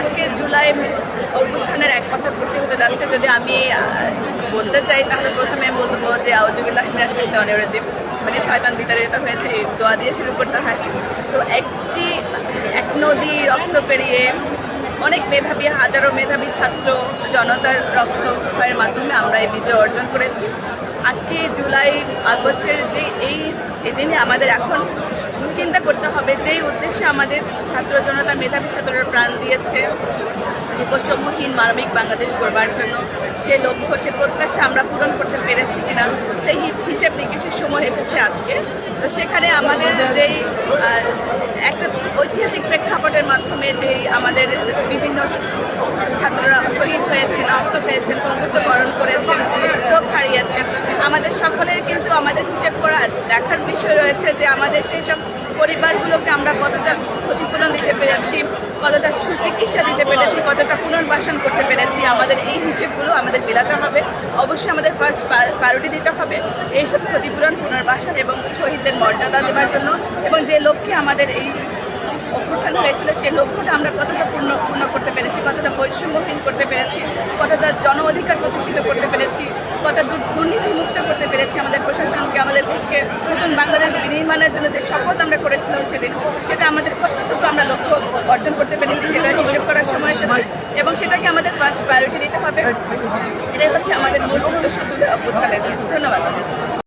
আজকে জুলাই অভ্যুত্থানের এক বছর পূর্তি হতে যাচ্ছে। যদি আমি বলতে চাই, তাহলে প্রথমে বলব যে আউজুবিল্লাহ মিনাশ শাইতানির রাজিম। মানে শয়তান বিতাড়িত হয়েছে দোয়া দিয়ে শুরু করতে হয়। তো একটি, এক নদী রক্ত পেরিয়ে অনেক মেধাবী, হাজারো মেধাবী ছাত্র জনতার রক্ত ক্ষয়ের মাধ্যমে আমরা এই বিজয় অর্জন করেছি। আজকে জুলাই আগস্টের যে এই এই দিনে আমাদের এখন চিন্তা করতে হবে যেই উদ্দেশ্যে আমাদের ছাত্র জনতা, মেধাবী ছাত্ররা প্রাণ দিয়েছে। বৈষম্যহীন মানবিক বাংলাদেশ গড়বার জন্য সে লক্ষ্য, সে প্রত্যাশা আমরা পূরণ করতে পেরেছি কিনা, সেই হিসেব নিকেশের সময় এসেছে আজকে। তো সেখানে আমাদের যেই একটা ঐতিহাসিক প্রেক্ষাপটের মাধ্যমে যেই আমাদের বিভিন্ন ছাত্ররা শহীদ হয়েছেন, আহত হয়েছেন হারিয়েছেন আমাদের সকলের কিন্তু আমাদের হিসেব করা দেখার বিষয় রয়েছে যে আমাদের সেই সব পরিবারগুলোকে আমরা কতটা ক্ষতিপূরণ দিতে পেরেছি, কতটা সুচিকিৎসা দিতে পেরেছি, কতটা পুনর্বাসন করতে পেরেছি, আমাদের এই হিসেবগুলো আমাদের মেলাতে হবে। অবশ্যই আমাদের ফার্স্ট প্রায়োরিটি দিতে হবে এইসব ক্ষতিপূরণ, পুনর্বাসন এবং শহীদদের মর্যাদা দেওয়ার জন্য এবং যে লক্ষ্যে আমাদের এই অভ্যুত্থান হয়েছিল সেই লক্ষ্যটা আমরা কতটা পূর্ণ পূর্ণ করতে পেরেছি, কতটা বৈষম্যহীন করতে পেরেছি, কতটা জন অধিকার প্রতিষ্ঠিত করতে পেরেছি, কতটা দুর- দুর্নীতিমুক্ত আমাদের প্রশাসনকে, আমাদের দেশকে নতুন বাংলাদেশ বিনির্মাণের জন্য যে শপথ আমরা করেছিলাম সেদিন, সেটা আমাদের কতটুকু আমরা লক্ষ্য অর্জন করতে পেরেছি, সেটা হিসেব করার সময় এসেছে এবং সেটাকে আমাদের ফার্স্ট প্রায়োরিটি দিতে হবে। এটাই হচ্ছে আমাদের মূল উদ্দেশ্য তুলে অভ্যুত্থানের ধন্যবাদ।